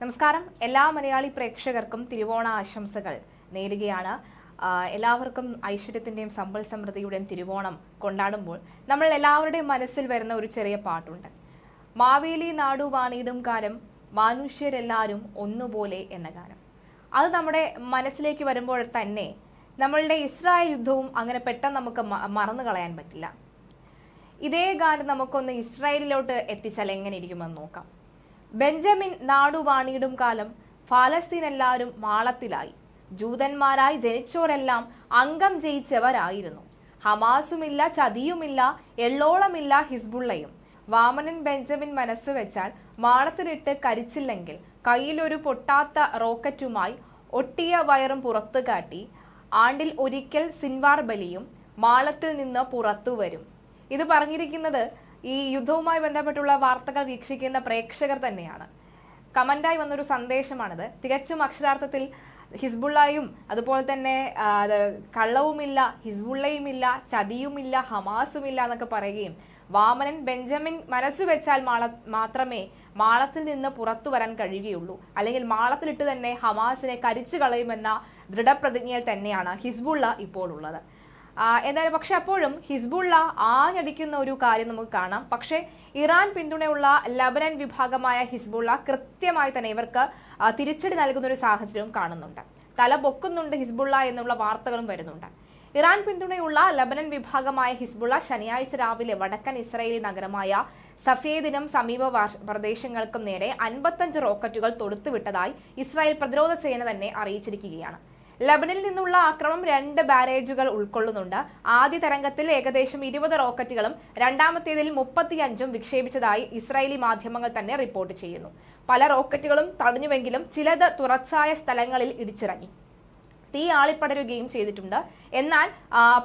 നമസ്കാരം. എല്ലാ മലയാളി പ്രേക്ഷകർക്കും തിരുവോണ ആശംസകൾ. നേരുകയാണ് എല്ലാവർക്കും ഐശ്വര്യത്തിന്റെയും സമ്പൽ സമൃദ്ധിയുടെയും തിരുവോണം കൊണ്ടാടുമ്പോൾ നമ്മൾ എല്ലാവരുടെയും മനസ്സിൽ വരുന്ന ഒരു ചെറിയ പാട്ടുണ്ട്. മാവേലി നാടു വാണിയിടും കാലം മനുഷ്യരെല്ലാവരും ഒന്നുപോലെ എന്ന ഗാനം അത് നമ്മുടെ മനസ്സിലേക്ക് വരുമ്പോൾ തന്നെ നമ്മളുടെ ഇസ്രായേൽ യുദ്ധവും അങ്ങനെ പെട്ടെന്ന് നമുക്ക് മറന്നു കളയാൻ പറ്റില്ല. ഇതേ ഗാനം നമുക്കൊന്ന് ഇസ്രായേലിലോട്ട് എത്തിച്ചാൽ എങ്ങനെ ഇരിക്കുമെന്ന് നോക്കാം. ബെഞ്ചമിൻ നാടുവാണിയിടും കാലം ഫലസ്തീൻ എല്ലാവരും മാളത്തിലായി. ജൂതന്മാരായി ജനിച്ചോരെല്ലാം അംഗം ജയിച്ചവരായിരുന്നു. ഹമാസുമില്ല ചതിയുമില്ല എള്ളോളമില്ല ഹിസ്ബുള്ളയും. വാമനൻ ബെഞ്ചമിൻ മനസ്സ് വെച്ചാൽ മാളത്തിലിട്ട് കരിച്ചില്ലെങ്കിൽ കയ്യിലൊരു പൊട്ടാത്ത റോക്കറ്റുമായി ഒട്ടിയ വയറും പുറത്തു കാട്ടി ആണ്ടിൽ ഒരിക്കൽ സിൻവാർ ബലിയും മാളത്തിൽ നിന്ന് പുറത്തു വരും. ഇത് പറഞ്ഞിരിക്കുന്നത് ഈ യുദ്ധവുമായി ബന്ധപ്പെട്ടുള്ള വാർത്തകൾ വീക്ഷിക്കുന്ന പ്രേക്ഷകർ തന്നെയാണ്. കമന്റായി വന്നൊരു സന്ദേശമാണിത്. തികച്ചും അക്ഷരാർത്ഥത്തിൽ ഹിസ്ബുള്ളയും അതുപോലെ തന്നെ കള്ളവുമില്ല ഹിസ്ബുള്ളയുമില്ല ചതിയുമില്ല ഹമാസുമില്ല എന്നൊക്കെ പറയുകയും വാമനൻ ബെഞ്ചമിൻ മനസ്സ് വെച്ചാൽ മാള മാത്രമേ മാളത്തിൽ നിന്ന് പുറത്തു വരാൻ കഴിയുകയുള്ളൂ. അല്ലെങ്കിൽ മാളത്തിലിട്ട് തന്നെ ഹമാസിനെ കരിച്ചു കളയുമെന്ന ദൃഢപ്രതിജ്ഞയിൽ തന്നെയാണ് ഹിസ്ബുള്ള ഇപ്പോൾ ഉള്ളത് എന്തായാലും പക്ഷെ അപ്പോഴും ഹിസ്ബുള്ള ആഞ്ഞടിക്കുന്ന ഒരു കാര്യം നമുക്ക് കാണാം. പക്ഷേ ഇറാൻ പിന്തുണയുള്ള ലബനൻ വിഭാഗമായ ഹിസ്ബുള്ള കൃത്യമായി തന്നെ ഇവർക്ക് തിരിച്ചടി നൽകുന്ന ഒരു സാഹചര്യവും കാണുന്നുണ്ട്. തല പൊക്കുന്നുണ്ട് ഹിസ്ബുള്ള എന്നുള്ള വാർത്തകളും വരുന്നുണ്ട്. ഇറാൻ പിന്തുണയുള്ള ലബനൻ വിഭാഗമായ ഹിസ്ബുള്ള ശനിയാഴ്ച രാവിലെ വടക്കൻ ഇസ്രായേലി നഗരമായ സഫേദിനും സമീപ പ്രദേശങ്ങൾക്കും നേരെ അൻപത്തഞ്ച് റോക്കറ്റുകൾ തൊടുത്തുവിട്ടതായി ഇസ്രായേൽ പ്രതിരോധ സേന തന്നെ അറിയിച്ചിരിക്കുകയാണ്. ലബനിൽ നിന്നുള്ള ആക്രമം രണ്ട് ബാരേജുകൾ ഉൾക്കൊള്ളുന്നുണ്ട്. ആദ്യ തരംഗത്തിൽ ഏകദേശം ഇരുപത് റോക്കറ്റുകളും രണ്ടാമത്തേതിൽ മുപ്പത്തിയഞ്ചും വിക്ഷേപിച്ചതായി ഇസ്രായേലി മാധ്യമങ്ങൾ തന്നെ റിപ്പോർട്ട് ചെയ്യുന്നു. പല റോക്കറ്റുകളും തടഞ്ഞുവെങ്കിലും ചിലത് തുറച്ചായ സ്ഥലങ്ങളിൽ ഇടിച്ചിറങ്ങി. തീ ആളിപ്പടരുകയും ചെയ്തിട്ടുണ്ട്. എന്നാൽ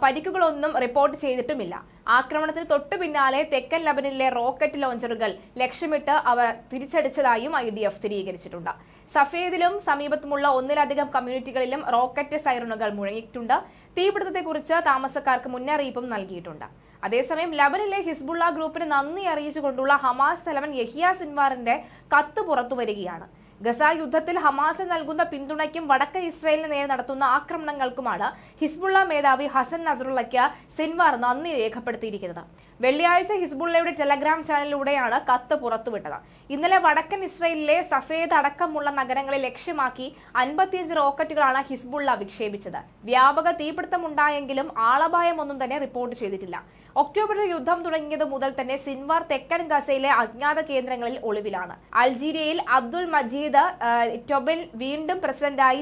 പരിക്കുകളൊന്നും റിപ്പോർട്ട് ചെയ്തിട്ടുമില്ല. ആക്രമണത്തിന് തൊട്ടു പിന്നാലെ തെക്കൻ ലബനിലെ റോക്കറ്റ് ലോഞ്ചറുകൾ ലക്ഷ്യമിട്ട് അവർ തിരിച്ചടിച്ചതായും ഐ ഡി എഫ് സ്ഥിരീകരിച്ചിട്ടുണ്ട്. സഫേദിലും സമീപത്തുമുള്ള ഒന്നിലധികം കമ്മ്യൂണിറ്റികളിലും റോക്കറ്റ് സൈറണുകൾ മുഴങ്ങിയിട്ടുണ്ട്. തീപിടുത്തത്തെക്കുറിച്ച് താമസക്കാർക്ക് മുന്നറിയിപ്പും നൽകിയിട്ടുണ്ട്. അതേസമയം ലബനിലെ ഹിസ്ബുള്ള ഗ്രൂപ്പിന് നന്ദി അറിയിച്ചുകൊണ്ടുള്ള ഹമാസ് തലവൻ യഹിയ സിൻവാറിന്റെ കത്ത് പുറത്തുവരികയാണ് ഗസ യുദ്ധത്തിൽ ഹമാസ് നൽകുന്ന പിന്തുണയ്ക്കും വടക്ക് ഇസ്രായേലിന് നേരെ നടത്തുന്ന ആക്രമണങ്ങൾക്കുമാണ് ഹിസ്ബുള്ള മേധാവി ഹസൻ നസറുള്ളയ്ക്ക് സിൻവാർ നന്ദി രേഖപ്പെടുത്തിയിരിക്കുന്നത്. വെള്ളിയാഴ്ച ഹിസ്ബുള്ളയുടെ ടെലഗ്രാം ചാനലിലൂടെയാണ് കത്ത് പുറത്തുവിട്ടത്. ഇന്നലെ വടക്കൻ ഇസ്രയേലിലെ സഫേദ് അടക്കമുള്ള നഗരങ്ങളെ ലക്ഷ്യമാക്കി അൻപത്തിയഞ്ച് റോക്കറ്റുകളാണ് ഹിസ്ബുള്ള വിക്ഷേപിച്ചത്. വ്യാപക തീപിടുത്തമുണ്ടായെങ്കിലും ആളപായമൊന്നും തന്നെ റിപ്പോർട്ട് ചെയ്തിട്ടില്ല. ഒക്ടോബറിൽ യുദ്ധം തുടങ്ങിയത് മുതൽ തന്നെ സിൻവാർ തെക്കൻ ഗസയിലെ അജ്ഞാത കേന്ദ്രങ്ങളിൽ ഒളിവിലാണ്. അൾജീരിയയിൽ അബ്ദുൾ മജീദ് ആ, ടൊബിൽ വീണ്ടും പ്രസിഡന്റായി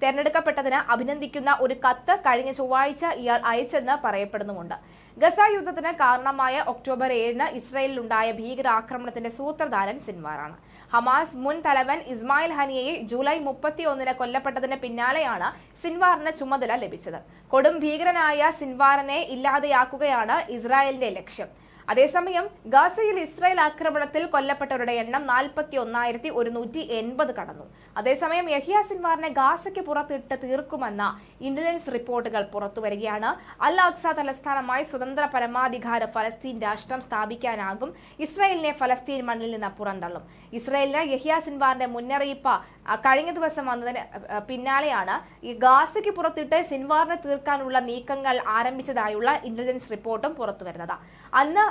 തിരഞ്ഞെടുക്കപ്പെട്ടതിന് അഭിനന്ദിക്കുന്ന ഒരു കത്ത് കഴിഞ്ഞ ചൊവ്വാഴ്ച ഇയാൾ അയച്ചെന്ന് പറയപ്പെടുന്നുമുണ്ട്. ഗസ യുദ്ധത്തിന് കാരണമായ ഒക്ടോബർ ഏഴിന് ഇസ്രയേലിലുണ്ടായ ഭീകരാക്രമണത്തിന്റെ സൂത്രധാരൻ സിൻവാറാണ്. ഹമാസ് മുൻ തലവൻ ഇസ്മായിൽ ഹനിയയെ ജൂലൈ മുപ്പത്തി ഒന്നിന് കൊല്ലപ്പെട്ടതിന് പിന്നാലെയാണ് സിൻവാറിന് ചുമതല ലഭിച്ചത്. കൊടും ഭീകരനായ സിൻവാറിനെ ഇല്ലാതെയാക്കുകയാണ് ഇസ്രായേലിന്റെ ലക്ഷ്യം. അതേസമയം ഗാസയിൽ ഇസ്രായേൽ ആക്രമണത്തിൽ കൊല്ലപ്പെട്ടവരുടെ എണ്ണം നാൽപ്പത്തി ഒന്നായിരത്തി ഒരുന്നൂറ്റി എൺപത് കടന്നു. അതേസമയം യഹിയ സിൻവാറിനെ ഗാസയ്ക്ക് പുറത്തിട്ട് തീർക്കുമെന്ന ഇന്റലിജൻസ് റിപ്പോർട്ടുകൾ പുറത്തുവരികയാണ്. അൽ അക്സ തലസ്ഥാനമായി സ്വതന്ത്ര പരമാധികാര ഫലസ്തീൻ രാഷ്ട്രം സ്ഥാപിക്കാനാകും. ഇസ്രായേലിനെ ഫലസ്തീൻ മണ്ണിൽ നിന്ന് പുറന്തള്ളും. ഇസ്രായേലിന് യഹിയ സിൻവാറിന്റെ മുന്നറിയിപ്പ് കഴിഞ്ഞ ദിവസം വന്നതിന് പിന്നാലെയാണ് ഈ ഗാസയ്ക്ക് പുറത്തിട്ട് സിൻവാറിനെ തീർക്കാനുള്ള നീക്കങ്ങൾ ആരംഭിച്ചതായുള്ള ഇന്റലിജൻസ് റിപ്പോർട്ടും പുറത്തുവരുന്നത്. അന്ന്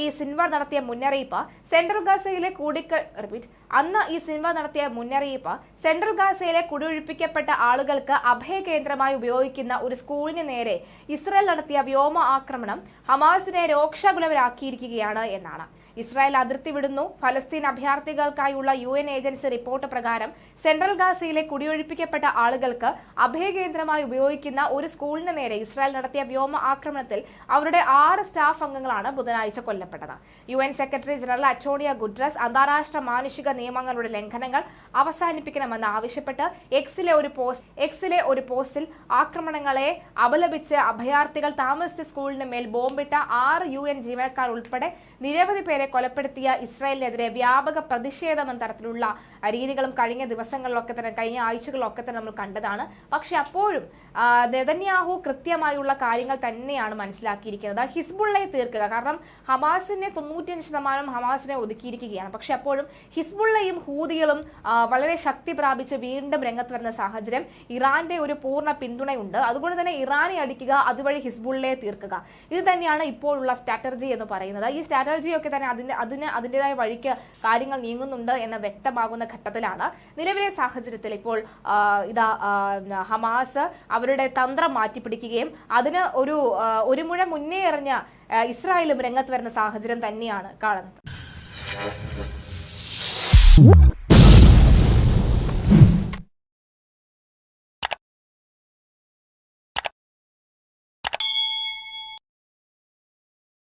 ഈ സിനിമ നടത്തിയ മുന്നറിയിപ്പ് സെൻട്രൽ ഗാസയിലെ കൂടിക്ക റിപ്പീറ്റ് അന്ന് ഈ സിനിമ നടത്തിയ മുന്നറിയിപ്പ് സെൻട്രൽ ഗാസയിലെ കുടിയൊഴിപ്പിക്കപ്പെട്ട ആളുകൾക്ക് അഭയകേന്ദ്രമായി ഉപയോഗിക്കുന്ന ഒരു സ്കൂളിന് നേരെ ഇസ്രയേൽ നടത്തിയ വ്യോമ ആക്രമണം ഹമാസിനെ രോക്ഷാകുലവരാക്കിയിരിക്കുകയാണ് എന്നാണ്. ഇസ്രായേൽ അതിർത്തി വിടുന്നു. ഫലസ്തീൻ അഭയാർത്ഥികൾക്കായുള്ള യു എൻ ഏജൻസി റിപ്പോർട്ട് പ്രകാരം സെൻട്രൽ ഗാസയിലെ കുടിയൊഴിപ്പിക്കപ്പെട്ട ആളുകൾക്ക് അഭയകേന്ദ്രമായി ഉപയോഗിക്കുന്ന ഒരു സ്കൂളിന് നേരെ ഇസ്രായേൽ നടത്തിയ വ്യോമ ആക്രമണത്തിൽ അവരുടെ ആറ് സ്റ്റാഫ് അംഗങ്ങളാണ് ബുധനാഴ്ച കൊല്ലപ്പെട്ടത്. U N secretary general Antonio Guterres അന്താരാഷ്ട്ര മാനുഷിക നിയമങ്ങളുടെ ലംഘനങ്ങൾ അവസാനിപ്പിക്കണമെന്ന് ആവശ്യപ്പെട്ട് എക്സിലെ ഒരു പോസ്റ്റ് എക്സിലെ ഒരു പോസ്റ്റിൽ ആക്രമണങ്ങളെ അപലപിച്ച് അഭയാർത്ഥികൾ താമസിച്ച സ്കൂളിന് മേൽ ബോംബിട്ട ആറ് യു എൻ ജീവനക്കാർ ഉൾപ്പെടെ നിരവധി പേരെ കൊലപ്പെടുത്തിയ ഇസ്രായേലിനെതിരെ വ്യാപക പ്രതിഷേധം എന്ന തരത്തിലുള്ള രീതികളും കഴിഞ്ഞ ദിവസങ്ങളിലൊക്കെ തന്നെ കഴിഞ്ഞ ആഴ്ചകളിലൊക്കെ തന്നെ നമ്മൾ കണ്ടതാണ്. പക്ഷെ അപ്പോഴും നെതന്യാഹു കൃത്യമായുള്ള കാര്യങ്ങൾ തന്നെയാണ് മനസ്സിലാക്കിയിരിക്കുന്നത്. ഹിസ്ബുള്ളയെ തീർക്കുക. കാരണം ഹമാസിനെ തൊണ്ണൂറ്റിയഞ്ച് ശതമാനം ഹമാസിനെ ഒതുക്കിയിരിക്കുകയാണ്. പക്ഷെ അപ്പോഴും ഹിസ്ബുള്ളയും ഹൂതികളും വളരെ ശക്തി പ്രാപിച്ച് വീണ്ടും രംഗത്ത് വരുന്ന സാഹചര്യം ഇറാന്റെ ഒരു പൂർണ പിന്തുണയുണ്ട്. അതുകൊണ്ട് തന്നെ ഇറാനെ അടിക്കുക അതുവഴി ഹിസ്ബുള്ളയെ തീർക്കുക. ഇത് തന്നെയാണ് ഇപ്പോഴുള്ള സ്ട്രാറ്റജി എന്ന് പറയുന്നത്. ഈ സ്ട്രാറ്റജിയൊക്കെ തന്നെ അതിന് അതിന് അതിന്റെതായ വഴിക്ക് കാര്യങ്ങൾ നീങ്ങുന്നുണ്ട് എന്ന് വ്യക്തമാകുന്ന ഘട്ടത്തിലാണ് നിലവിലെ സാഹചര്യത്തിൽ ഇപ്പോൾ ഇതാ ഹമാസ് അവരുടെ തന്ത്രം മാറ്റിപ്പിടിക്കുകയും അതിന് ഒരു ഒരു മുഴ മുന്നേ എറിഞ്ഞ ഇസ്രായേലും രംഗത്ത് വരുന്ന സാഹചര്യം തന്നെയാണ് കാണുന്നത്.